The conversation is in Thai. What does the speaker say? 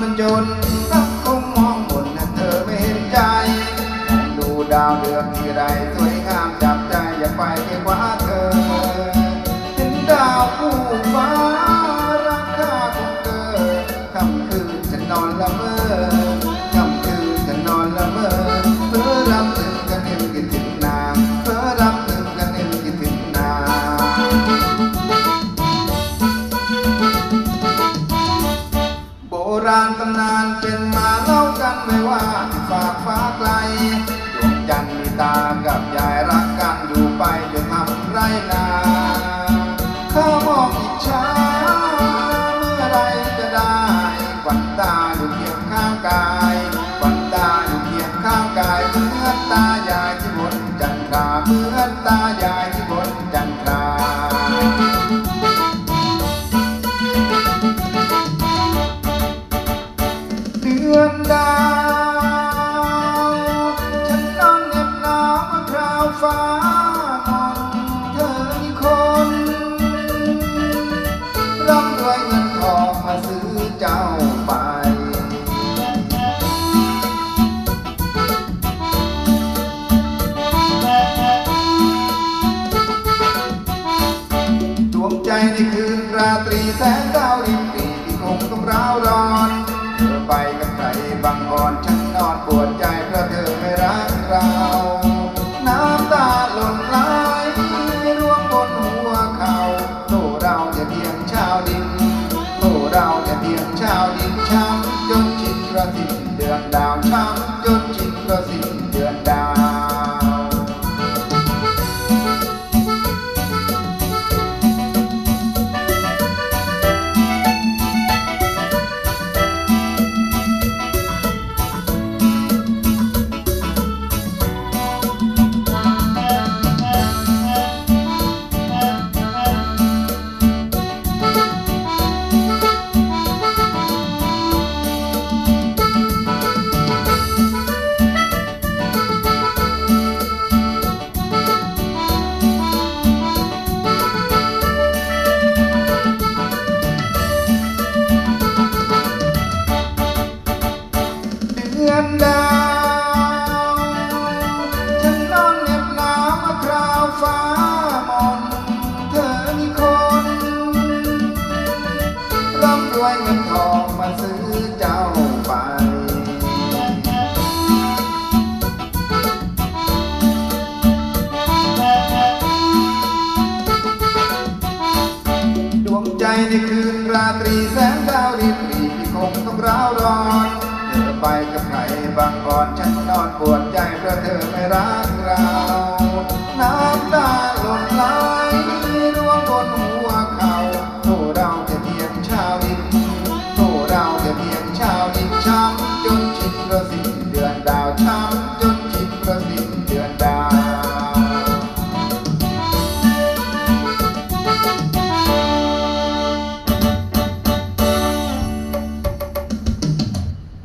มันจนสังคมมองบนนะเธอไม่เห็นใจมองดูดาวเดือนที่ไรสวยงามจับใจอย่าไปเพีกว่าเธอเห็นดาวผู้ฟ้ารักค่าของเธอค่ำคืนฉันนอนละเมอ นานเป็นมาเล่ากันไม่ว่าฝากฟ้าไกลดวงจันทร์มีตากับยายรักกันอยู่ไปจนทำไรนาข้ามองอิจฉาเมื่อไรจะได้ควันตาอยู่เคียงข้างกาย เดือนดาว ฉันนอนเหน็บหนาวเมื่อคราวฟ้ามนเธอมีคนร่ำรวยเงินทองมาซื้อเจ้าไป ดวงใจในคืนราตรีแสงดาวริบหรี่ที่คงต้องร้าวร้อน ชินประสิ ดือนดาว ฉันนอนเหน็บหนาวมื่อคราวฟ้ามนเธอมีคนร่ำรวยเงินทองมาซื้อเจ้าไปดวงใจในคืนราตรีแสงดาวริบหรี่ที่คงต้องร้าวร้อนเธอไปกับ บางก่อนฉันนอนปวดใจเพราะเธอไม่รักเรา